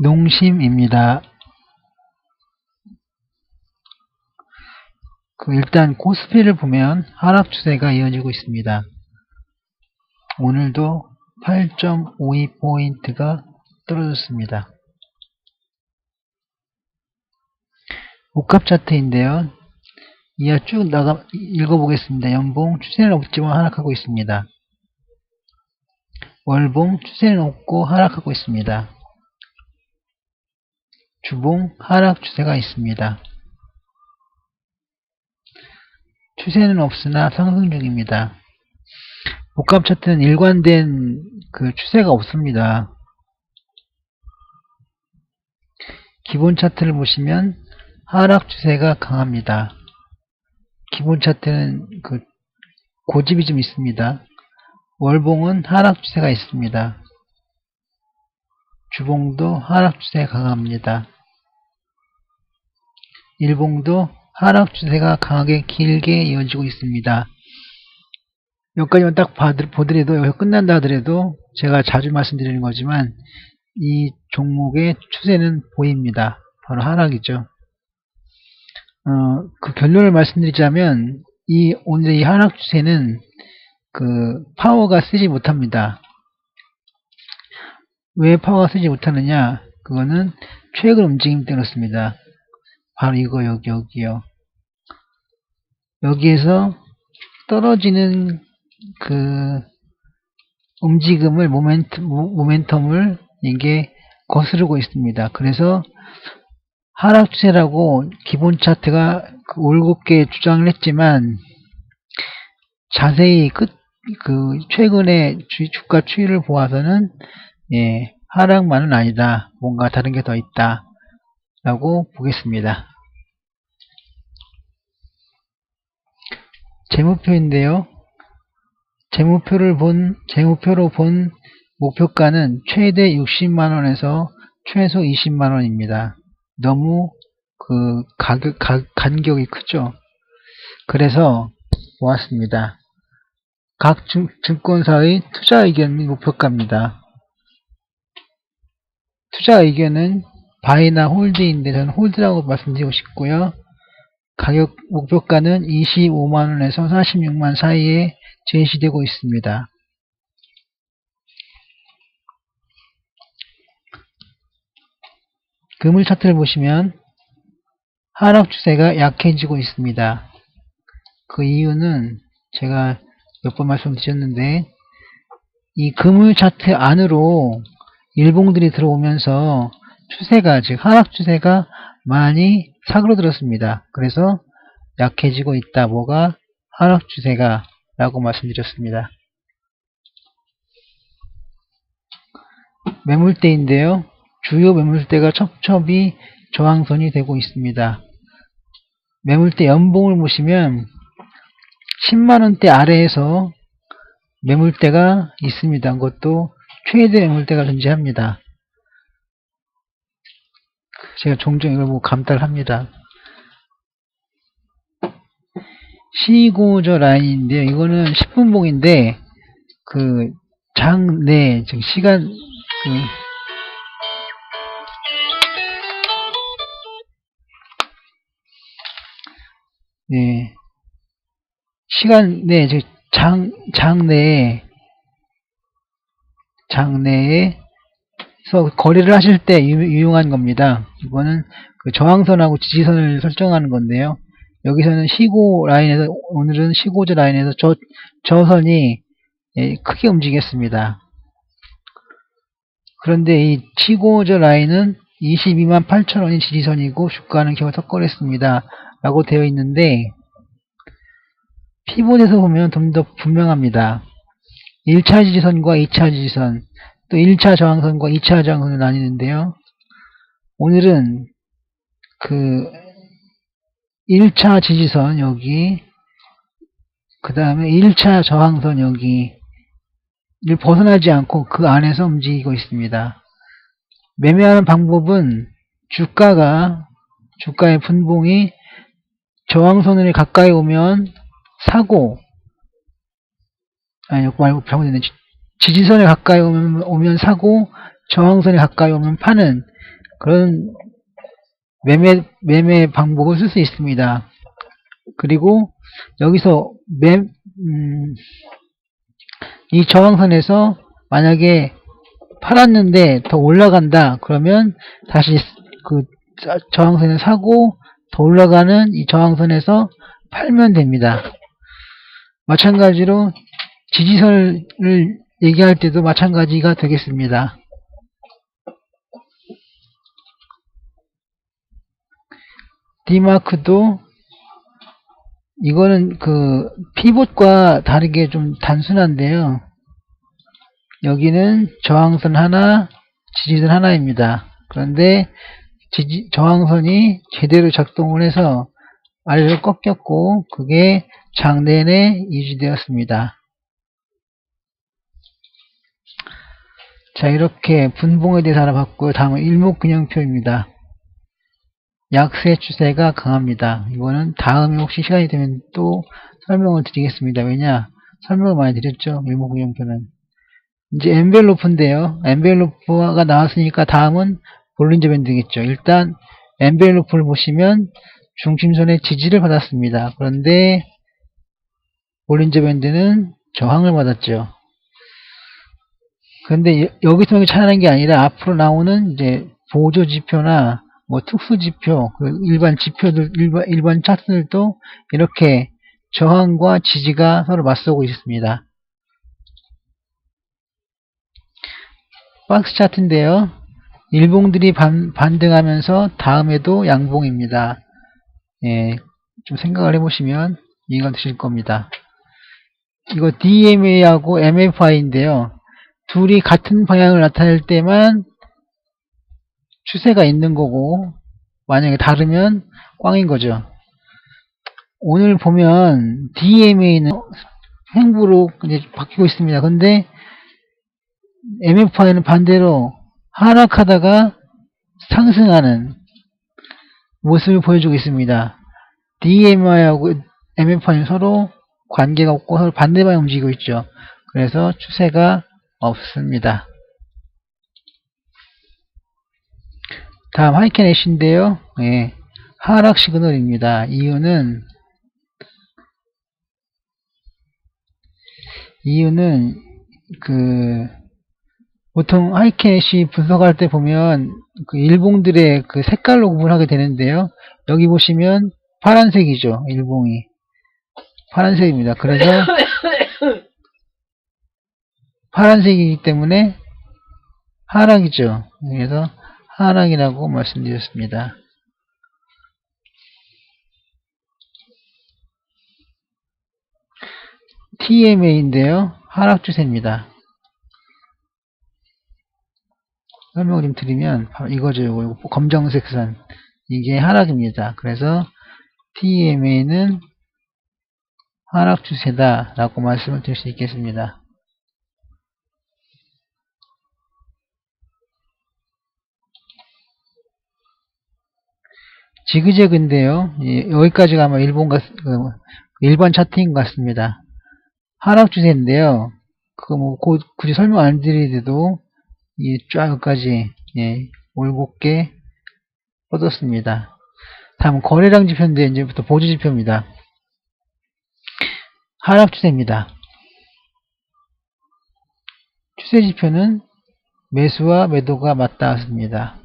농심입니다. 그 일단 코스피를 보면 하락 추세가 이어지고 있습니다. 오늘도 8.52포인트가 떨어졌습니다. 목값 차트인데요. 이하 쭉 나가 읽어보겠습니다. 연봉 추세는 없지만 하락하고 있습니다. 월봉 추세는 없고 하락하고 있습니다. 주봉 하락 추세가 있습니다. 추세는 없으나 상승 중입니다. 목값 차트는 일관된 그 추세가 없습니다. 기본 차트를 보시면 하락 추세가 강합니다. 기본 차트는 그 고집이 좀 있습니다. 월봉은 하락 추세가 있습니다. 주봉도 하락 추세가 강합니다. 일봉도 하락 추세가 강하게 길게 이어지고 있습니다. 여기까지만 딱 보더라도 여기 끝난다 하더라도 제가 자주 말씀드리는 거지만 이 종목의 추세는 보입니다. 바로 하락이죠. 어, 그 결론을 말씀드리자면 이 오늘의 이 하락 추세는 그 파워가 쓰지 못합니다. 왜 파워가 쓰지 못하느냐? 그거는 최근 움직임 때문입니다. 바로 이거 여기 여기요. 여기에서 떨어지는 그 움직임을 모멘트, 모- 모멘텀을 이게 거스르고 있습니다. 그래서 하락 추세라고 기본 차트가 그 올곧게 주장을 했지만 자세히 끝, 그 최근의 주, 주가 추이를 보아서는 예, 하락만은 아니다. 뭔가 다른 게 더 있다. 라고 보겠습니다. 재무표인데요. 재무표를 본, 재무표로 본 목표가는 최대 60만원에서 최소 20만원입니다. 너무 그 가격, 가, 간격이 크죠. 그래서 모았습니다. 각 증, 증권사의 투자 의견 및 목표가입니다. 투자 의견은 바이나 홀드인데 저는 홀드라고 말씀드리고 싶고요. 가격 목표가는 25만원에서 46만 사이에 제시되고 있습니다. 금을 차트를 보시면 하락 추세가 약해지고 있습니다. 그 이유는 제가 몇 번 말씀드렸는데 이 금을 차트 안으로 일봉들이 들어오면서 추세가 즉 하락 추세가 많이 사그러들었습니다. 그래서 약해지고 있다. 뭐가 하락 추세가 라고 말씀드렸습니다. 매물대인데요. 주요 매물대가 첩첩이 저항선이 되고 있습니다. 매물대 연봉을 보시면 10만원대 아래에서 매물대가 있습니다. 그것도 최대 매물대가 존재합니다. 제가 종종 이걸 보고 감탄을 합니다. 시고저 라인인데요. 이거는 10분봉인데 그 장내 즉 시간 그 네. 시간 내즉 장 장내에 장내에서 거래를 하실 때 유, 유용한 겁니다. 이거는 그 저항선하고 지지선을 설정하는 건데요. 여기서는 시고 라인에서 오늘은 시고저 라인에서 저 저선이 예, 크게 움직였습니다. 그런데 이 시고저 라인은 22만 8천 원이 지지선이고 주가는 겨우 턱걸했습니다. 라고 되어 있는데 피봇에서 보면 좀 더 분명합니다. 1차 지지선과 2차 지지선 또 1차 저항선과 2차 저항선을 나뉘는데요. 오늘은 그 1차 지지선 여기 그 다음에 1차 저항선 여기를 벗어나지 않고 그 안에서 움직이고 있습니다. 매매하는 방법은 주가가 주가의 분봉이 저항선을 가까이 오면 사고 아니 말고 잘못됐네 지지선에 가까이 오면, 오면 사고 저항선에 가까이 오면 파는 그런 매매, 매매 방법을 쓸 수 있습니다. 그리고 여기서 매, 음, 이 저항선에서 만약에 팔았는데 더 올라간다 그러면 다시 그 자- 저항선을 사고 더 올라가는 이 저항선에서 팔면 됩니다. 마찬가지로 지지선을 얘기할 때도 마찬가지가 되겠습니다. D마크도 이거는 그 피봇과 다르게 좀 단순한데요. 여기는 저항선 하나, 지지선 하나입니다. 그런데 지지, 저항선이 제대로 작동을 해서 아래로 꺾였고 그게 장 내내 유지되었습니다. 자 이렇게 분봉에 대해서 알아봤고요. 다음은 일목균형표입니다. 약세 추세가 강합니다. 이거는 다음에 혹시 시간이 되면 또 설명을 드리겠습니다. 왜냐? 설명을 많이 드렸죠. 일목균형표는. 이제 엔벨로프인데요. 엔벨로프가 나왔으니까 다음은 볼린저 밴드겠죠. 일단 엔벨로프를 보시면 중심선의 지지를 받았습니다. 그런데 볼린저 밴드는 저항을 받았죠. 여- 여기서 차이나는 게 아니라 앞으로 나오는 이제 보조 지표나 뭐 특수 지표, 그 일반 지표들, 일반, 일반 차트들도 이렇게 저항과 지지가 서로 맞서고 있습니다. 박스 차트인데요. 일봉들이 반, 반등하면서 다음에도 양봉입니다. 예, 좀 생각을 해보시면 이해가 되실 겁니다. 이거 DMA하고 MFI인데요. 둘이 같은 방향을 나타낼 때만 추세가 있는 거고 만약에 다르면 꽝인 거죠. 오늘 보면 DMA는 횡보로 이제 바뀌고 있습니다. 근데 MFI는 반대로 하락하다가 상승하는 모습을 보여주고 있습니다. DMI하고 MFI는 서로 관계가 없고 서로 반대 방향 움직이고 있죠. 그래서 추세가 없습니다. 다음 하이켄 애쉬인데요. 예, 하락 시그널입니다. 이유는 이유는 그 보통 하이켄 애쉬 분석할 때 보면 그 일봉들의 그 색깔로 구분하게 되는데요. 여기 보시면 파란색이죠. 일봉이 파란색입니다. 그래서 파란색이기 때문에 하락이죠. 그래서 하락이라고 말씀드렸습니다. TMA인데요. 하락 추세입니다. 설명을 좀 드리면 이거죠. 이거 검정색 선 이게 하락입니다. 그래서 TMA는 하락 추세다 라고 말씀을 드릴 수 있겠습니다. 지그재그인데요. 예, 여기까지가 아마 일본 같, 그, 일반 차트인 것 같습니다. 하락 추세인데요. 그거 뭐 고- 굳이 설명 안 드리더라도 이쫙 여기까지 예, 올곧게 뻗었습니다. 다음 거래량 지표인데 이제부터 보조 지표입니다. 하락 추세입니다. 추세 지표는 매수와 매도가 맞닿았습니다.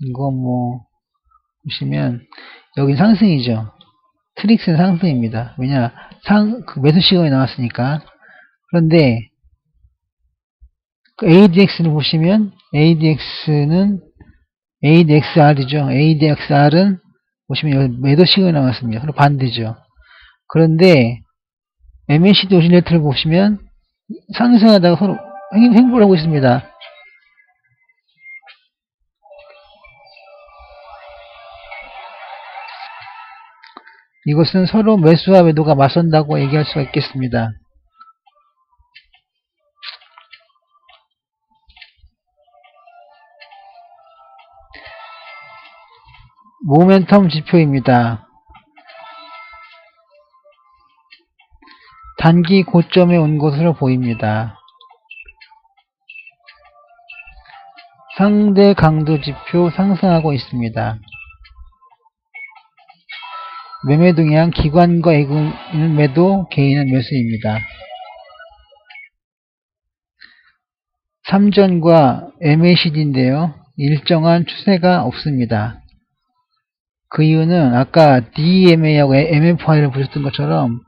이거 뭐 보시면 여기 상승이죠. 트릭스는 상승입니다. 왜냐 상 그 매수 시간이 나왔으니까. 그런데 그 ADX를 보시면 ADX는 ADXR이죠. ADXR은 보시면 여기 매도 시간이 나왔습니다. 그리고 반대죠. 그런데 MACD 오실레트를 보시면 상승하다가 서로 횡- 횡보를 하고 있습니다. 이것은 서로 매수와 매도가 맞선다고 얘기할 수가 있겠습니다. 모멘텀 지표입니다. 단기 고점에 온 것으로 보입니다. 상대 강도 지표 상승하고 있습니다. 매매 동향 기관과 애국은 매도, 개인은 매수입니다. 삼전과 MACD인데요. 일정한 추세가 없습니다. 그 이유는 아까 DMA하고 MFI를 보셨던 것처럼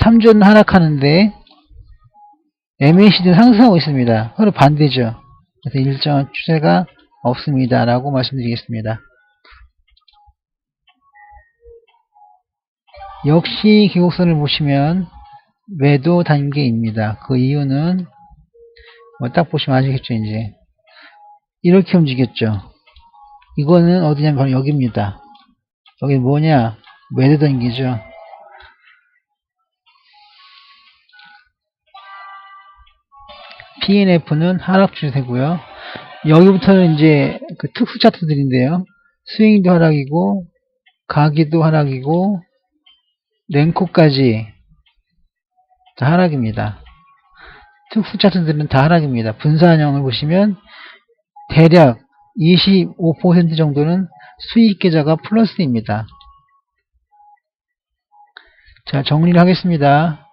3전 하락하는데 MACD는 상승하고 있습니다. 서로 반대죠. 그래서 일정한 추세가 없습니다. 라고 말씀드리겠습니다. 역시 기곡선을 보시면 매도 단계입니다. 그 이유는 뭐 딱 보시면 아시겠죠 이제 이렇게 움직였죠. 이거는 어디냐면 바로 여기입니다. 여기 뭐냐 매도 단계죠. PNF는 하락 추세고요. 여기부터는 이제 그 특수 차트들인데요. 스윙도 하락이고 가기도 하락이고 랭코까지 다 하락입니다. 특수 차트들은 다 하락입니다. 분산형을 보시면 대략 25% 정도는 수익 계좌가 플러스입니다. 자, 정리를 하겠습니다.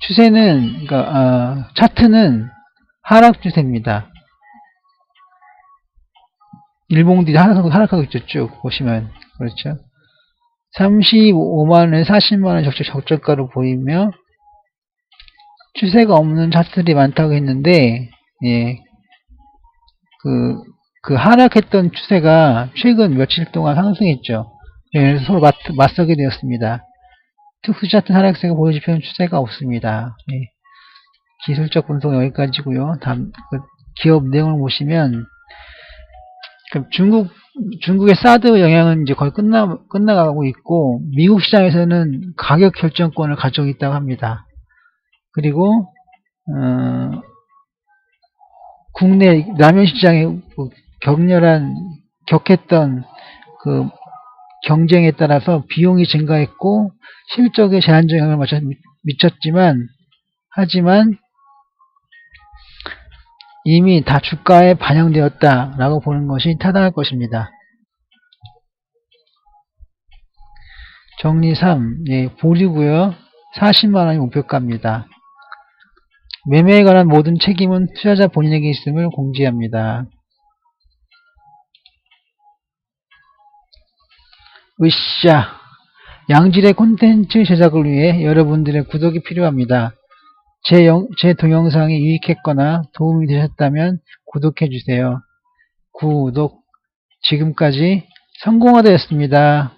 추세는, 그러니까, 어, 차트는 하락 추세입니다. 일봉들이 하락하고 있죠, 쭉, 보시면. 그렇죠. 35만원, 40만원 적적, 적절가로 보이며, 추세가 없는 차트들이 많다고 했는데, 예, 그, 그 하락했던 추세가 최근 며칠 동안 상승했죠. 그래서 서로 맞, 맞서게 되었습니다. 특수 차트 하락세가 보여지는 추세가 없습니다. 예. 기술적 분석 여기까지고요. 다음 그 기업 내용을 보시면 그 중국 중국의 사드 영향은 이제 거의 끝나 끝나가고 있고 미국 시장에서는 가격 결정권을 가지고 있다고 합니다. 그리고 어, 국내 라면 시장에 그 격렬한 격했던 그 경쟁에 따라서 비용이 증가했고 실적에 제한적 영향을 미쳤지만 하지만 이미 다 주가에 반영되었다라고 보는 것이 타당할 것입니다. 정리 3. 예, 보류고요. 40만원이 목표가입니다. 매매에 관한 모든 책임은 투자자 본인에게 있음을 공지합니다. 으쌰! 양질의 콘텐츠 제작을 위해 여러분들의 구독이 필요합니다. 제, 영, 제 동영상이 유익했거나 도움이 되셨다면 구독해주세요. 구독. 지금까지 성공하다였습니다.